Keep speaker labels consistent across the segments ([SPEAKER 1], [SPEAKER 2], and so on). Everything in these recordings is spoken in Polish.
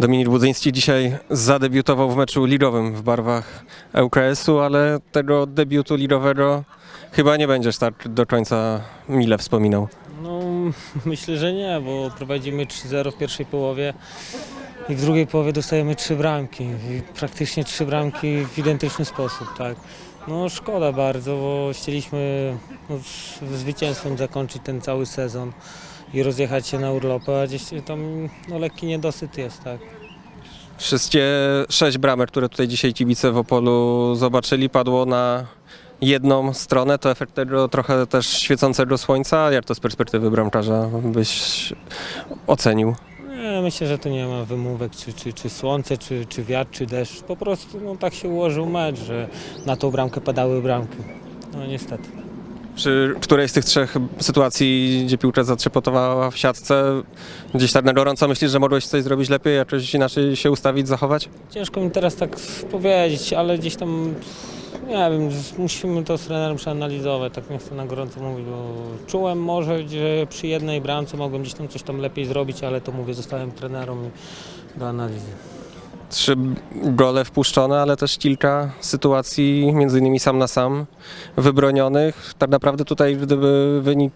[SPEAKER 1] Dominik Budzyński dzisiaj zadebiutował w meczu ligowym w barwach ŁKS-u, ale tego debiutu ligowego chyba nie będziesz tak do końca mile wspominał.
[SPEAKER 2] No myślę, że nie, bo prowadzimy 3-0 w pierwszej połowie i w drugiej połowie dostajemy trzy bramki. Praktycznie trzy bramki w identyczny sposób, tak. No szkoda bardzo, bo chcieliśmy no, z- zwycięstwem zakończyć ten cały sezon i rozjechać się na urlopy, a gdzieś tam no, lekki niedosyt jest, tak.
[SPEAKER 1] Wszystkie sześć bramek, które tutaj dzisiaj kibice w Opolu zobaczyli, padło na jedną stronę. To efekt tego trochę też świecącego słońca. Jak to z perspektywy bramkarza byś ocenił?
[SPEAKER 2] Myślę, że tu nie ma wymówek, czy, czy, czy słońce, czy, czy wiatr, czy deszcz. Po prostu no, tak się ułożył mecz, że na tą bramkę padały bramki. No niestety.
[SPEAKER 1] Przy którejś z tych trzech sytuacji, gdzie piłka zatrzepotowała w siatce, gdzieś tak na gorąco myślisz, że mogłeś coś zrobić lepiej, jakoś inaczej się ustawić, zachować?
[SPEAKER 2] Ciężko mi teraz tak powiedzieć, ale gdzieś tam, nie wiem, musimy to z trenerem przeanalizować, tak nie chcę na gorąco mówić, bo czułem może, że przy jednej bramce mogłem gdzieś tam coś tam lepiej zrobić, ale to mówię, zostałem trenerom do analizy.
[SPEAKER 1] Trzy gole wpuszczone, ale też kilka sytuacji, między innymi sam na sam, wybronionych. Tak naprawdę tutaj, gdyby wynik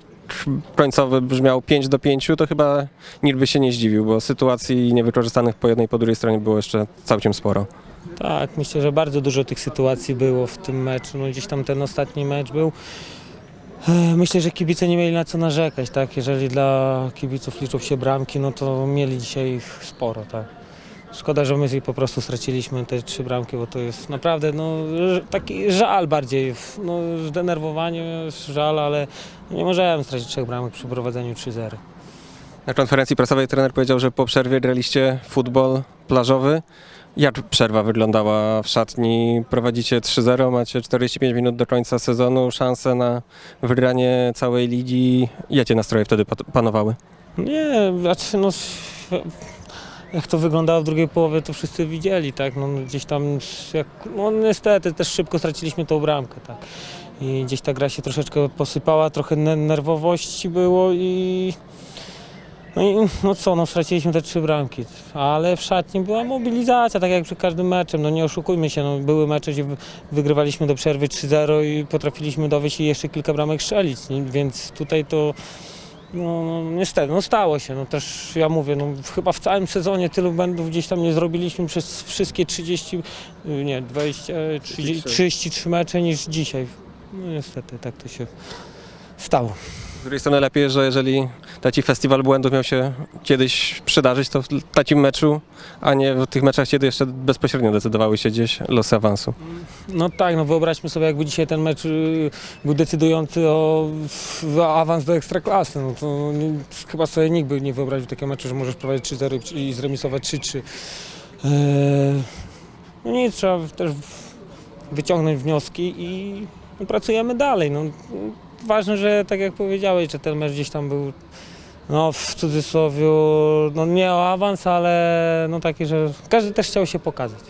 [SPEAKER 1] końcowy brzmiał 5 do 5, to chyba nikt by się nie zdziwił, bo sytuacji niewykorzystanych po jednej i po drugiej stronie było jeszcze całkiem sporo.
[SPEAKER 2] Tak, myślę, że bardzo dużo tych sytuacji było w tym meczu. No gdzieś tam ten ostatni mecz był. Myślę, że kibice nie mieli na co narzekać, tak? Jeżeli dla kibiców liczą się bramki, no to mieli dzisiaj ich sporo, tak? Szkoda, że my po prostu straciliśmy te trzy bramki, bo to jest naprawdę no, taki żal bardziej, no, zdenerwowanie, żal, ale nie możemy stracić trzech bramek przy prowadzeniu 3-0.
[SPEAKER 1] Na konferencji prasowej trener powiedział, że po przerwie graliście futbol plażowy. Jak przerwa wyglądała w szatni? Prowadzicie 3-0, macie 45 minut do końca sezonu, szanse na wygranie całej ligi. Jakie nastroje wtedy panowały?
[SPEAKER 2] Nie, znaczy no, jak to wyglądało w drugiej połowie, to wszyscy widzieli, tak, no gdzieś tam, jak, no niestety też szybko straciliśmy tą bramkę, tak. I gdzieś ta gra się troszeczkę posypała, trochę ne- nerwowości było i no i no co, no straciliśmy te trzy bramki, ale w szatni była mobilizacja, tak jak przy każdym meczem, no nie oszukujmy się, no były mecze, gdzie wy- wygrywaliśmy do przerwy 3-0 i potrafiliśmy dowieść i jeszcze kilka bramek strzelić, więc tutaj to no, no niestety, no stało się. No też ja mówię, no chyba w całym sezonie tylu błędów gdzieś tam nie zrobiliśmy przez wszystkie 30, y, nie, 20, 30, 33 mecze niż dzisiaj. No niestety, tak to się stało.
[SPEAKER 1] Z drugiej strony lepiej, że jeżeli taki festiwal błędów miał się kiedyś przydarzyć, to w takim meczu, a nie w tych meczach, kiedy jeszcze bezpośrednio decydowały się gdzieś losy awansu.
[SPEAKER 2] No tak, no wyobraźmy sobie, jakby dzisiaj ten mecz y, był decydujący o, awans do Ekstraklasy, no to nie, chyba sobie nikt by nie wyobraził takiego meczu, że możesz prowadzić 3-0 i zremisować 3-3. Eee, no nic, trzeba też wyciągnąć wnioski i no, pracujemy dalej. No, ważne, że tak jak powiedziałeś, że ten mecz gdzieś tam był no w cudzysłowie, no nie o awans, ale no taki, że każdy też chciał się pokazać.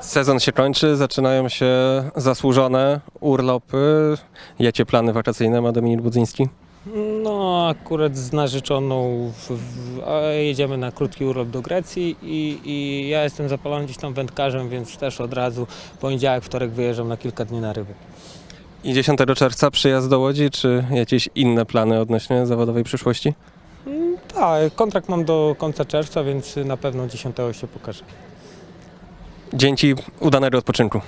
[SPEAKER 1] Sezon się kończy, zaczynają się zasłużone urlopy. Jakie plany wakacyjne ma Dominik Budzyński?
[SPEAKER 2] No, akurat z narzeczoną w, w, jedziemy na krótki urlop do Grecji i, i ja jestem zapalony gdzieś tam wędkarzem, więc też od razu poniedziałek, wtorek wyjeżdżam na kilka dni na ryby.
[SPEAKER 1] I 10 czerwca przyjazd do Łodzi, czy jakieś inne plany odnośnie zawodowej przyszłości?
[SPEAKER 2] Mm, Tak, kontrakt mam do końca czerwca, więc na pewno 10 się pokaże.
[SPEAKER 1] Dzięki, udanego odpoczynku.